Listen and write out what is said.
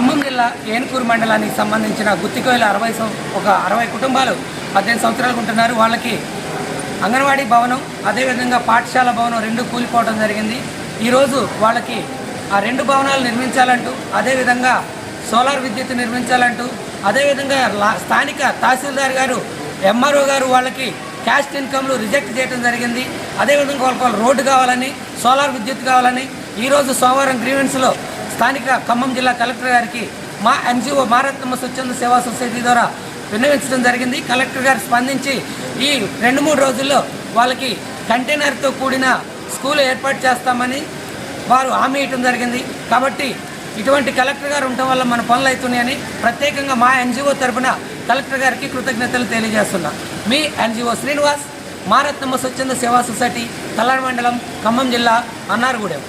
ఖమ్మం జిల్లా ఏనుకూరు మండలానికి సంబంధించిన గుత్తికోయిల అరవై ఒక అరవై కుటుంబాలు పద్దెనిమిది సంవత్సరాలు ఉంటున్నారు. వాళ్ళకి అంగన్వాడీ భవనం అదేవిధంగా పాఠశాల భవనం రెండు కూలిపోవడం జరిగింది. ఈరోజు వాళ్ళకి ఆ రెండు భవనాలు నిర్మించాలంటూ అదేవిధంగా సోలార్ విద్యుత్ నిర్మించాలంటూ అదేవిధంగా లా- స్థానిక తహసీల్దార్ గారు ఎంఆర్ఓ గారు వాళ్ళకి క్యాస్ట్ ఇన్కమ్లు రిజెక్ట్ చేయడం జరిగింది. అదేవిధంగా వాళ్ళకి వాళ్ళు రోడ్డు కావాలని సోలార్ విద్యుత్ కావాలని ఈరోజు సోమవారం గ్రీవెన్స్లో స్థానిక ఖమ్మం జిల్లా కలెక్టర్ గారికి మా ఎన్జిఓ మారత్నమ్మ స్వచ్ఛంద సేవా సొసైటీ ద్వారా విన్నవించడం జరిగింది. కలెక్టర్ గారు స్పందించి ఈ రెండు మూడు రోజుల్లో వాళ్ళకి కంటైనర్తో కూడిన స్కూల్ ఏర్పాటు చేస్తామని వారు హామీ ఇవ్వడం జరిగింది. కాబట్టి ఇటువంటి కలెక్టర్ గారు ఉండటం వల్ల మన పనులు అవుతున్నాయని ప్రత్యేకంగా మా ఎన్జిఓ తరపున కలెక్టర్ గారికి కృతజ్ఞతలు తెలియజేస్తున్నా. మీ ఎన్జిఓ శ్రీనివాస్ మారత్నమ్మ స్వచ్ఛంద సేవా సొసైటీ కల్లాడ మండలం ఖమ్మం జిల్లా అన్నారగూడెం.